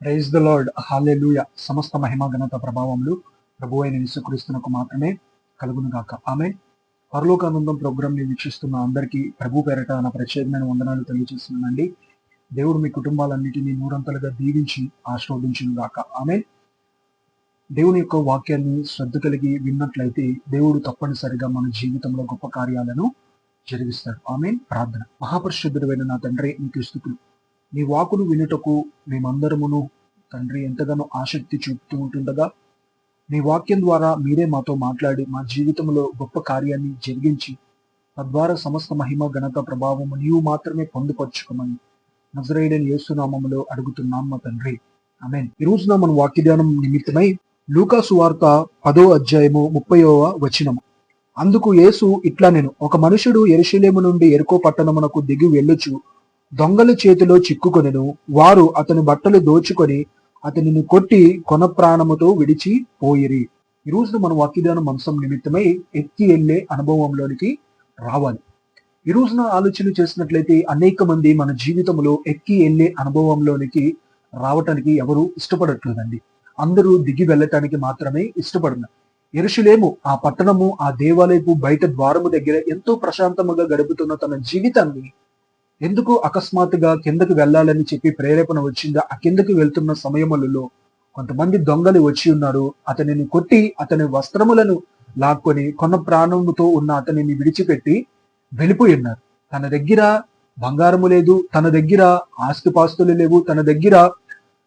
Praise the lord hallelujah సమస్త మహిమ ఘనత ప్రభావములు ప్రభు అయిన యేసుక్రీస్తునకు మాత్రమే కలుగును గాక. ఆమె పరలోకానందం ప్రోగ్రామ్ని వీక్షిస్తున్న అందరికీ ప్రభు పేరట నా ప్రత్యేకమైన వందనాలు తెలియజేస్తున్నానండి. దేవుడు మీ కుటుంబాలన్నిటినీ నూరంతలుగా దీవించి ఆశీర్వదించును గాక. ఆమె దేవుని యొక్క వాక్యాన్ని శ్రద్ధ కలిగి విన్నట్లయితే దేవుడు తప్పనిసరిగా మన జీవితంలో గొప్ప కార్యాలను జరిగిస్తాడు ఆమె ప్రార్థన. మహాపరిశుద్ధుడైన నా తండ్రి నీకు స్థుతులు నీ వాకును వినుటకు మేమందరమును తండ్రి ఎంతగానో ఆసక్తి చూపుతూ ఉంటుండగా నీ వాక్యం ద్వారా మీరే మాతో మాట్లాడి మా జీవితంలో గొప్ప కార్యాన్ని జరిగించి తద్వారా సమస్త మహిమ ఘనత ప్రభావము నీవు మాత్రమే పొందుపరుచుకోమని నజరేడని యేసునామములో అడుగుతున్నాం మా తండ్రి. అమెన్ ఈ రోజున మన వాక్యధ్యానం నిమిత్తమై లూకాసు వార్త పదో అధ్యాయము ముప్పైవ వచనము అందుకు యేసు ఇట్లా నేను ఒక మనుషుడు ఎరుశలేము నుండి ఎరుకో పట్టణమునకు దిగి వెళ్ళుచు దొంగల చేతిలో చిక్కుకొనెను. వారు అతని బట్టలు దోచుకొని అతనిని కొట్టి కొన ప్రాణముతో విడిచి పోయిరి. ఈ రోజున మన వాక్యదాన మంసం నిమిత్తమై ఎత్తి వెళ్ళే అనుభవంలోనికి రావాలి. ఈ రోజున ఆలోచన చేసినట్లయితే అనేక మంది మన జీవితంలో ఎక్కి వెళ్ళే అనుభవంలోనికి రావటానికి ఎవరు ఇష్టపడట్లేదండి. అందరూ దిగి వెళ్ళటానికి మాత్రమే ఇష్టపడుతున్నారు ఎరుషులేము ఆ పట్టణము ఆ దేవాలయపు బయట ద్వారము దగ్గర ఎంతో ప్రశాంతముగా గడుపుతున్న తన జీవితాన్ని ఎందుకు అకస్మాత్తుగా కిందకి వెళ్ళాలని చెప్పి ప్రేరేపణ వచ్చిందా? ఆ కిందకి వెళ్తున్న సమయములలో కొంతమంది దొంగలు వచ్చి ఉన్నారు. అతనిని కొట్టి అతని వస్త్రములను లాక్కొని కొన్న ప్రాణముతో ఉన్న అతనిని విడిచిపెట్టి వెళ్ళిపోయి ఉన్నారు. తన దగ్గర బంగారము లేదు తన దగ్గర ఆస్తిపాస్తులు లేవు తన దగ్గర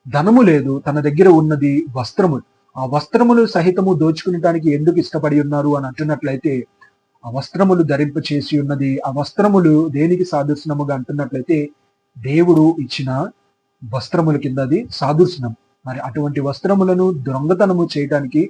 ధనము లేదు తన దగ్గర ఉన్నది వస్త్రము. ఆ వస్త్రములు సహితము దోచుకునటానికి ఎందుకు ఇష్టపడి ఉన్నారు? అని అంటున్నట్లయితే వస్త్రములు ధరింప చేసి ఉన్నది. ఆ వస్త్రములు దేనికి సాదృశ్యముగా అంటున్నట్లయితే దేవుడు ఇచ్చిన వస్త్రముల కింద అది సాదృశ్యం. మరి అటువంటి వస్త్రములను దొంగతనము చేయటానికి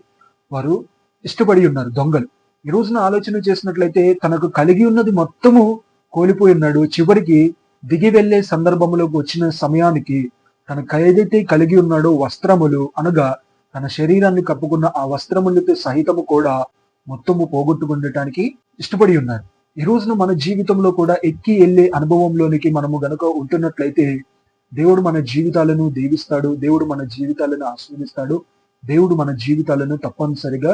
వారు ఇష్టపడి ఉన్నారు దొంగలు. ఈ రోజున ఆలోచన చేసినట్లయితే తనకు కలిగి ఉన్నది మొత్తము కోల్పోయి ఉన్నాడు. చివరికి దిగి వెళ్ళే సందర్భంలోకి వచ్చిన సమయానికి తనకు ఏదైతే కలిగి ఉన్నాడో వస్త్రములు అనగా తన శరీరాన్ని కప్పుకున్న ఆ వస్త్రములతో సహితము కూడా మొత్తము పోగొట్టుకుండటానికి ఇష్టపడి ఉన్నారు ఈ రోజున మన జీవితంలో కూడా ఎక్కి వెళ్ళే అనుభవంలోనికి మనము గనుక ఉంటున్నట్లయితే దేవుడు మన జీవితాలను దీవిస్తాడు దేవుడు మన జీవితాలను ఆస్వాదిస్తాడు దేవుడు మన జీవితాలను తప్పనిసరిగా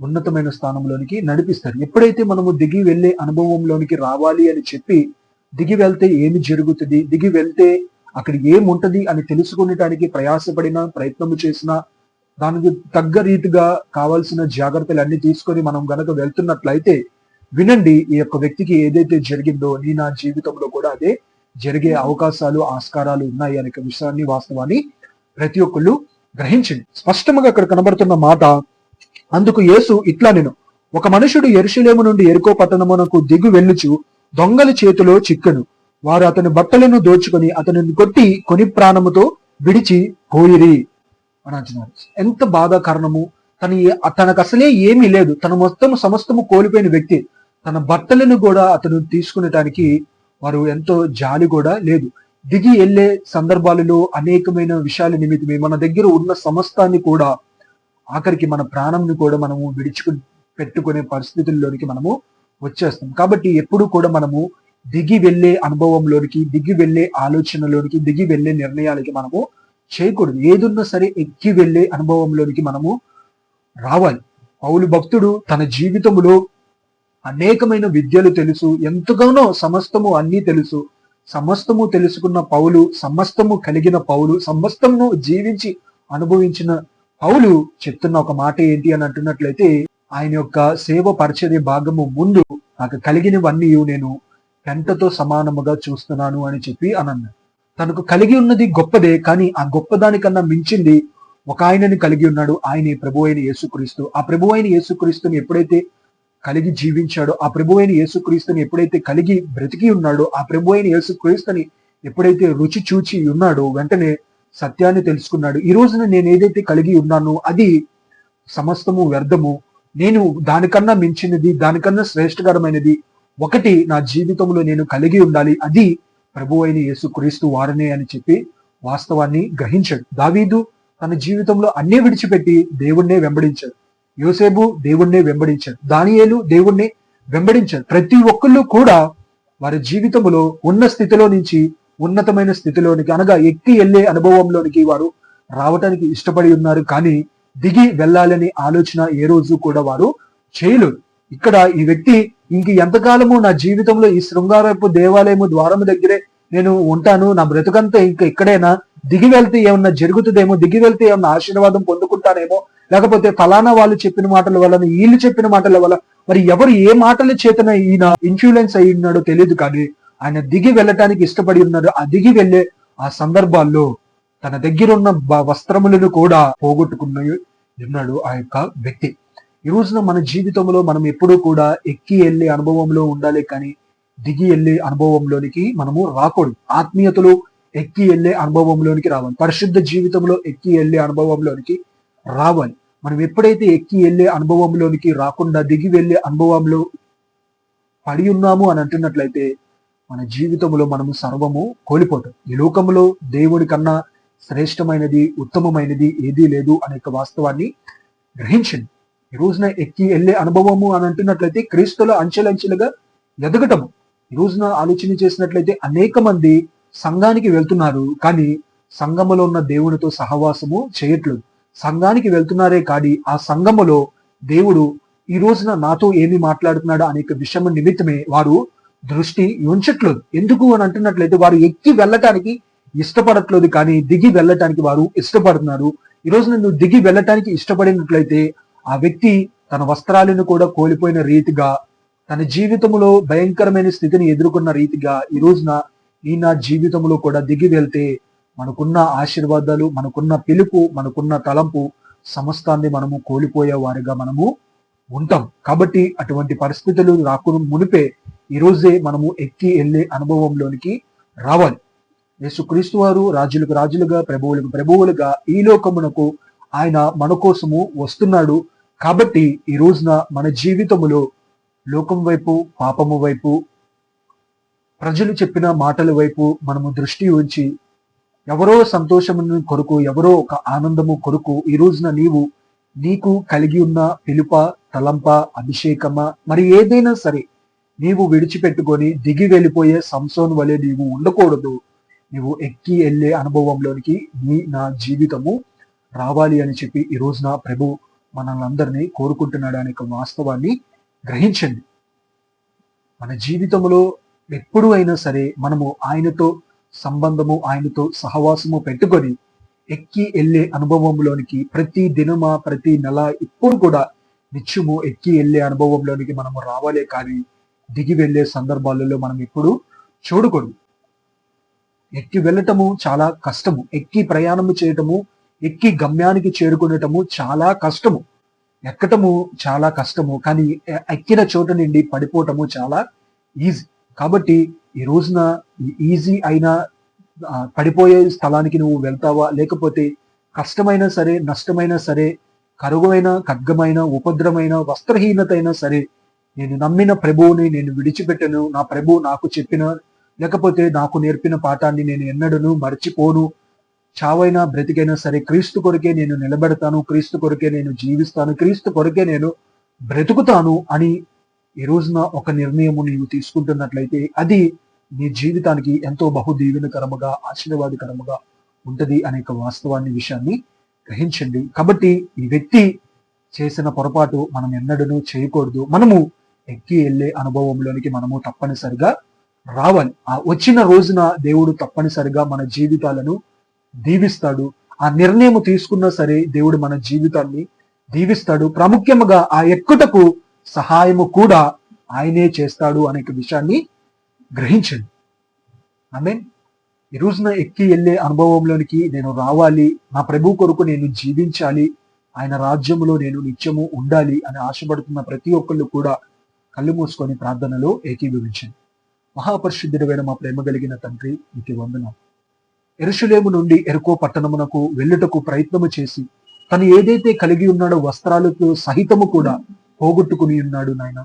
ఉన్నతమైన స్థానంలోనికి నడిపిస్తాడు. ఎప్పుడైతే మనము దిగి వెళ్ళే అనుభవంలోనికి రావాలి అని చెప్పి దిగి వెళ్తే ఏమి జరుగుతుంది దిగి వెళ్తే అక్కడ ఏముంటది అని తెలుసుకునేటానికి ప్రయాసపడిన ప్రయత్నము చేసిన దానికి తగ్గ రీతిగా కావాల్సిన జాగ్రత్తలు అన్ని తీసుకొని మనం గనక వెళ్తున్నట్లయితే వినండి ఈ యొక్క వ్యక్తికి ఏదైతే జరిగిందో నీ నా జీవితంలో కూడా అదే జరిగే అవకాశాలు ఆస్కారాలు ఉన్నాయి అనే విషయాన్ని వాస్తవాన్ని ప్రతి ఒక్కళ్ళు గ్రహించింది స్పష్టంగా అక్కడ కనబడుతున్న మాట అందుకు యేసు ఇట్లా నేను ఒక మనుషుడు ఎరుషులేము నుండి ఎరుకో పట్టణమునకు దిగు వెళ్ళుచు దొంగల చేతిలో చిక్కను. వారు అతని బట్టలను దోచుకొని అతనిని కొట్టి కొని ప్రాణముతో విడిచి పోయిరి. అని అంటున్నారు ఎంత బాధాకరణము. తన తనకు అసలే ఏమీ లేదు. తన మొత్తం సమస్తము కోల్పోయిన వ్యక్తి. తన బట్టలను కూడా అతను తీసుకునేటానికి వారు ఎంతో జాలి కూడా లేదు. దిగి వెళ్ళే సందర్భాలలో అనేకమైన విషయాల నిమిత్తమే మన దగ్గర ఉన్న సమస్తాన్ని కూడా ఆఖరికి మన ప్రాణంని కూడా మనము విడిచుకు పెట్టుకునే పరిస్థితుల్లోనికి మనము వచ్చేస్తాం. కాబట్టి ఎప్పుడు కూడా మనము దిగి వెళ్ళే అనుభవంలోనికి దిగి వెళ్ళే ఆలోచనలోనికి దిగి వెళ్ళే నిర్ణయాలకి మనము చేయకూడదు ఏదున్నా సరే ఎక్కి వెళ్ళే అనుభవంలోనికి మనము రావాలి. పౌలు భక్తుడు తన జీవితంలో అనేకమైన విద్యలు తెలుసు. ఎంతగానో సమస్తము అన్నీ తెలుసు. సమస్తము తెలుసుకున్న పౌలు సమస్తము కలిగిన పౌలు సమస్తము జీవించి అనుభవించిన పౌలు చెప్తున్న ఒక మాట ఏంటి అని అంటున్నట్లయితే ఆయన యొక్క సేవ పరిచర్య భాగము ముందు నాకు కలిగినవన్నీ నేను గంటతో సమానముగా చూస్తున్నాను అని చెప్పి అని తనకు కలిగి ఉన్నది గొప్పదే కానీ ఆ గొప్పదానికన్నా మించింది ఒక ఆయనని కలిగి ఉన్నాడు. ఆయనే ప్రభు అయిన యేసుక్రీస్తు. ఆ ప్రభు అయిన యేసుక్రీస్తుని ఎప్పుడైతే కలిగి జీవించాడో ఆ ప్రభు అయిన యేసుక్రీస్తుని ఎప్పుడైతే కలిగి బ్రతికి ఉన్నాడో ఆ ప్రభు అయిన యేసుక్రీస్తుని ఎప్పుడైతే రుచి చూచి ఉన్నాడో వెంటనే సత్యాన్ని తెలుసుకున్నాడు. ఈ రోజున నేను ఏదైతే కలిగి ఉన్నానో అది సమస్తము వ్యర్థము. నేను దానికన్నా మించినది దానికన్నా శ్రేష్టకరమైనది ఒకటి నా జీవితంలో నేను కలిగి ఉండాలి. అది ప్రభు అయిన యేసుక్రీస్తు వారనే అని చెప్పి వాస్తవాన్ని గ్రహించాడు. దావీదు తన జీవితంలో అన్నీ విడిచిపెట్టి దేవుణ్ణే వెంబడించాడు. యోసేబు దేవుణ్ణే వెంబడించాడు. దానియేలు దేవుణ్ణి వెంబడించాడు. ప్రతి ఒక్కళ్ళు కూడా వారి జీవితంలో ఉన్న స్థితిలో నుంచి ఉన్నతమైన స్థితిలోనికి అనగా ఎక్కి వెళ్ళే అనుభవంలోనికి వారు రావటానికి ఇష్టపడి ఉన్నారు. కానీ దిగి వెళ్ళాలని ఆలోచన ఏ రోజు కూడా వారు చేయలేరు ఇక్కడ ఈ వ్యక్తి ఇంక ఎంతకాలము నా జీవితంలో ఈ శృంగారపు దేవాలయము ద్వారము దగ్గరే నేను ఉంటాను నా బ్రతుకంతా ఇంకా ఇక్కడేనా? దిగి వెళ్తే ఏమన్నా జరుగుతుందేమో? దిగి వెళ్తే ఏమన్నా ఆశీర్వాదం పొందుకుంటానేమో? లేకపోతే ఫలానా వాళ్ళు చెప్పిన మాటల వలన వీళ్ళు చెప్పిన మాటల వల్ల మరి ఎవరు ఏ మాటల చేతన ఈయన ఇన్ఫ్లుయెన్స్ అయి ఉన్నాడో తెలియదు కానీ ఆయన దిగి వెళ్ళటానికి ఇష్టపడి ఉన్నాడు. ఆ దిగి వెళ్ళే ఆ సందర్భాల్లో తన దగ్గర ఉన్న వస్త్రములను కూడా పోగొట్టుకున్న ఉన్నాడు ఆ యొక్క వ్యక్తి. ఈ రోజున మన జీవితంలో మనం ఎప్పుడూ కూడా ఎక్కి వెళ్ళే అనుభవంలో ఉండాలి కానీ దిగి వెళ్ళే అనుభవంలోనికి మనము రాకూడదు. ఆత్మీయతలో ఎక్కి వెళ్ళే అనుభవంలోనికి రావాలి. పరిశుద్ధ జీవితంలో ఎక్కి వెళ్ళే అనుభవంలోనికి రావాలి. మనం ఎప్పుడైతే ఎక్కి వెళ్ళే అనుభవంలోనికి రాకుండా దిగి వెళ్ళే అనుభవంలో పడి ఉన్నాము అని అంటున్నట్లయితే మన జీవితంలో మనము సర్వము కోల్పోతాం. ఈ లోకంలో దేవుడి కన్నా శ్రేష్టమైనది ఉత్తమమైనది ఏదీ లేదు అనే వాస్తవాన్ని గ్రహించండి. ఈ రోజున ఎక్కి వెళ్ళే అనుభవము అని అంటున్నట్లయితే క్రీస్తుల అంచెలంచెలుగా ఎదగటము ఈ రోజున ఆలోచన చేసినట్లయితే అనేక మంది సంఘానికి వెళ్తున్నారు. కానీ సంఘములో ఉన్న దేవునితో సహవాసము చేయట్లేదు. సంఘానికి వెళ్తున్నారే కానీ ఆ సంఘములో దేవుడు ఈ రోజున నాతో ఏమి మాట్లాడుతున్నాడు అనేక విషయం నిమిత్తమే వారు దృష్టి ఉంచట్లేదు. ఎందుకు అని అంటున్నట్లయితే వారు ఎక్కి వెళ్ళటానికి ఇష్టపడట్లేదు కానీ దిగి వెళ్ళటానికి వారు ఇష్టపడుతున్నారు. ఈ రోజున నువ్వు దిగి వెళ్ళటానికి ఇష్టపడినట్లయితే ఆ వ్యక్తి తన వస్త్రాలను కూడా కోల్పోయిన రీతిగా తన జీవితంలో భయంకరమైన స్థితిని ఎదుర్కొన్న రీతిగా ఈ రోజున ఈ నా జీవితంలో కూడా దిగి వెళ్తే మనకున్న ఆశీర్వాదాలు మనకున్న పిలుపు మనకున్న తలంపు సమస్తాన్ని మనము కోల్పోయే వారిగా మనము ఉంటాం. కాబట్టి అటువంటి పరిస్థితులు రాకుండా మునిపే ఈ రోజే మనము ఎక్కి వెళ్ళే అనుభవంలోనికి రావాలి. యేసుక్రీస్తు వారు రాజులకు రాజులుగా ప్రభువులకు ప్రభువులుగా ఈ లోకమునకు ఆయన మన కోసము వస్తున్నాడు. కాబట్టి ఈ రోజున మన జీవితములో లోకం వైపు పాపము వైపు ప్రజలు చెప్పిన మాటల వైపు మనము దృష్టి ఉంచి ఎవరో సంతోషము కొరకు ఎవరో ఒక ఆనందము కొరకు ఈ రోజున నీవు నీకు కలిగి ఉన్న పిలుప తలంప అభిషేకమా మరి ఏదైనా సరే నీవు విడిచిపెట్టుకొని దిగి వెళ్ళిపోయే సంసోన్ వలె నీవు ఉండకూడదు. నీవు ఎక్కి వెళ్ళే అనుభవంలోనికి నీ నా జీవితము రావాలి అని చెప్పి ఈ రోజున ప్రభు మనల్ని అందరినీ కోరుకుంటున్నాడు అనే ఒక వాస్తవాన్ని గ్రహించండి. మన జీవితంలో ఎప్పుడు అయినా సరే మనము ఆయనతో సంబంధము ఆయనతో సహవాసము పెట్టుకొని ఎక్కి వెళ్ళే అనుభవంలోనికి ప్రతి దినమా ప్రతి నెల ఇప్పుడు కూడా నిత్యము ఎక్కి వెళ్ళే అనుభవంలోనికి మనము రావాలే కానీ దిగి వెళ్ళే సందర్భాలలో మనం ఎప్పుడు చూడకూడదు. ఎక్కి వెళ్ళటము చాలా కష్టము. ఎక్కి ప్రయాణము చేయటము ఎక్కి గమ్యానికి చేరుకునటము చాలా కష్టము. ఎక్కటము చాలా కష్టము. కానీ ఎక్కిన చోట నుండి పడిపోవటము చాలా ఈజీ. కాబట్టి ఈ రోజున ఈజీ అయిన పడిపోయే స్థలానికి నువ్వు వెళ్తావా? లేకపోతే కష్టమైనా సరే నష్టమైనా సరే కరువైన ఖడ్గమైన ఉపద్రమైన వస్త్రహీనత అయినా సరే నేను నమ్మిన ప్రభువుని నేను విడిచిపెట్టను. నా ప్రభు నాకు చెప్పిన లేకపోతే నాకు నేర్పిన పాఠాన్ని నేను ఎన్నడను మర్చిపోను. చావైనా బ్రతికైనా సరే క్రీస్తు కొరకే నేను నిలబెడతాను క్రీస్తు కొరకే నేను జీవిస్తాను క్రీస్తు కొరకే నేను బ్రతుకుతాను అని ఈ రోజున ఒక నిర్ణయము నీవు తీసుకుంటున్నట్లయితే అది నీ జీవితానికి ఎంతో బహు దీవెనకరముగా ఆశీర్వాదకరముగా ఉంటది అనే ఒక వాస్తవాన్ని విషయాన్ని గ్రహించండి. కాబట్టి ఈ వ్యక్తి చేసిన పొరపాటు మనం ఎన్నడూ చేయకూడదు. మనము ఎక్కి వెళ్ళే అనుభవంలోనికి మనము తప్పనిసరిగా రావాలి. ఆ వచ్చిన రోజున దేవుడు తప్పనిసరిగా మన జీవితాలను దీవిస్తాడు. ఆ నిర్ణయం తీసుకున్నా సరే దేవుడు మన జీవితాన్ని దీవిస్తాడు. ప్రాముఖ్యముగా ఆ ఎక్కుటకు సహాయము కూడా ఆయనే చేస్తాడు అనే విషయాన్ని గ్రహించండి. ఆమె ఈ రోజున ఎక్కి వెళ్ళే అనుభవంలోనికి నేను రావాలి. నా ప్రభు కొరకు నేను జీవించాలి. ఆయన రాజ్యములో నేను నిత్యము ఉండాలి అని ఆశపడుతున్న ప్రతి ఒక్కళ్ళు కూడా కళ్ళు మూసుకొని ప్రార్థనలో ఏకీభవించండి. మహాపరిశుద్ధుడైన మా ప్రేమ కలిగిన తండ్రి నీకు వందనాలు. ఎరుషులేము నుండి ఎరుకో పట్టణమునకు వెళ్ళుటకు ప్రయత్నము చేసి తను ఏదైతే కలిగి ఉన్నాడో వస్త్రాలతో సహితము కూడా పోగొట్టుకుని ఉన్నాడు నాయన.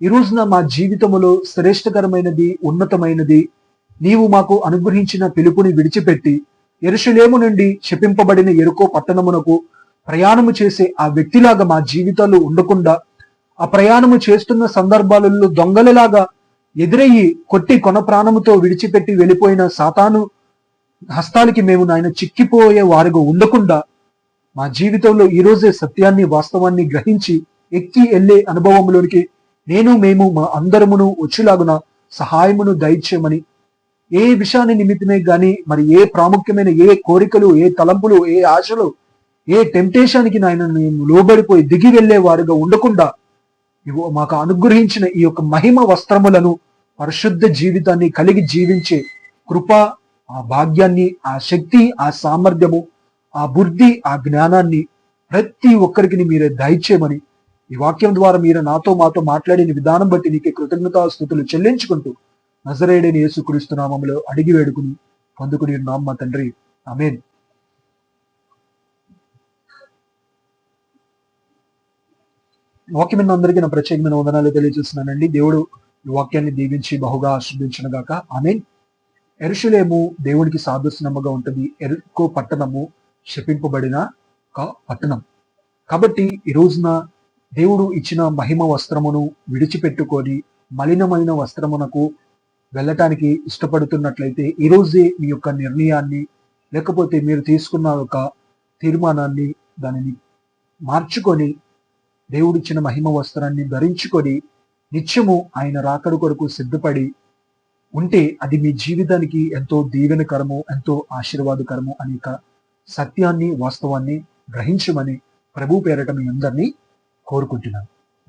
ఈ రోజున మా జీవితములో శ్రేష్టకరమైనది ఉన్నతమైనది నీవు మాకు అనుగ్రహించిన పిలుపుని విడిచిపెట్టి ఎరుషులేము నుండి శపింపబడిన ఎరుకో పట్టణమునకు ప్రయాణము చేసే ఆ వ్యక్తిలాగా మా జీవితాలు ఉండకుండా ఆ ప్రయాణము చేస్తున్న సందర్భాలలో దొంగలలాగా ఎదురయ్యి కొట్టి కొన ప్రాణముతో విడిచిపెట్టి వెళ్ళిపోయిన సాతాను హస్తాలకి మేము నాయన చిక్కిపోయే వారుగా ఉండకుండా మా జీవితంలో ఈరోజే సత్యాన్ని వాస్తవాన్ని గ్రహించి ఎక్కి వెళ్ళే అనుభవంలోనికి నేను మేము మా అందరమును వచ్చేలాగున సహాయమును దయచేయమని ఏ విషయాన్ని నిమిత్తమే గాని మరి ఏ ప్రాముఖ్యమైన ఏ కోరికలు ఏ తలంపులు ఏ ఆశలు ఏ టెంప్టేషన్కి నాయన మేము లోబడిపోయి దిగి వెళ్ళే వారుగా ఉండకుండా మాకు అనుగ్రహించిన ఈ యొక్క మహిమ వస్త్రములను పరిశుద్ధ జీవితాన్ని కలిగి జీవించే కృప ఆ భాగ్యాన్ని ఆ శక్తి ఆ సామర్థ్యము ఆ బుద్ధి ఆ జ్ఞానాన్ని ప్రతి ఒక్కరికి మీరే దయచేయమని ఈ వాక్యం ద్వారా మీరు నాతో మాతో మాట్లాడిన విధానం బట్టి నీకే కృతజ్ఞతా స్థుతులు చెల్లించుకుంటూ నజరేడని యేసుక్రీస్తు నామములో అడిగి వేడుకుని పొందుకుని నామ్మ తండ్రి. అమేన్ వాక్యం విన్న అందరికీ నా ప్రత్యేకమైన వందనాలు తెలియజేస్తున్నానండి. దేవుడు ఈ వాక్యాన్ని దీవించి బహుగా ఆశ్రదించిన గాక. ఆమెన్. ఎరుషులేము దేవుడికి సాదృశ్యనముగా ఉంటుంది. ఎరుకో పట్టణము శపింపబడిన ఒక పట్టణం. కాబట్టి ఈ రోజున దేవుడు ఇచ్చిన మహిమ వస్త్రమును విడిచిపెట్టుకొని మలినమైన వస్త్రమునకు వెళ్ళటానికి ఇష్టపడుతున్నట్లయితే ఈరోజే మీ యొక్క నిర్ణయాన్ని లేకపోతే మీరు తీసుకున్న ఒక తీర్మానాన్ని దానిని మార్చుకొని దేవుడిచ్చిన మహిమ వస్త్రాన్ని ధరించుకొని నిత్యము ఆయన రాకడు కొరకు సిద్ధపడి ఉంటే అది మీ జీవితానికి ఎంతో దీవెనకరము ఎంతో ఆశీర్వాదకరము అనేక సత్యాన్ని వాస్తవాన్ని గ్రహించమని ప్రభు పేరట మీ అందరినీ కోరుకుంటున్నాను.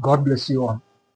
God bless you all.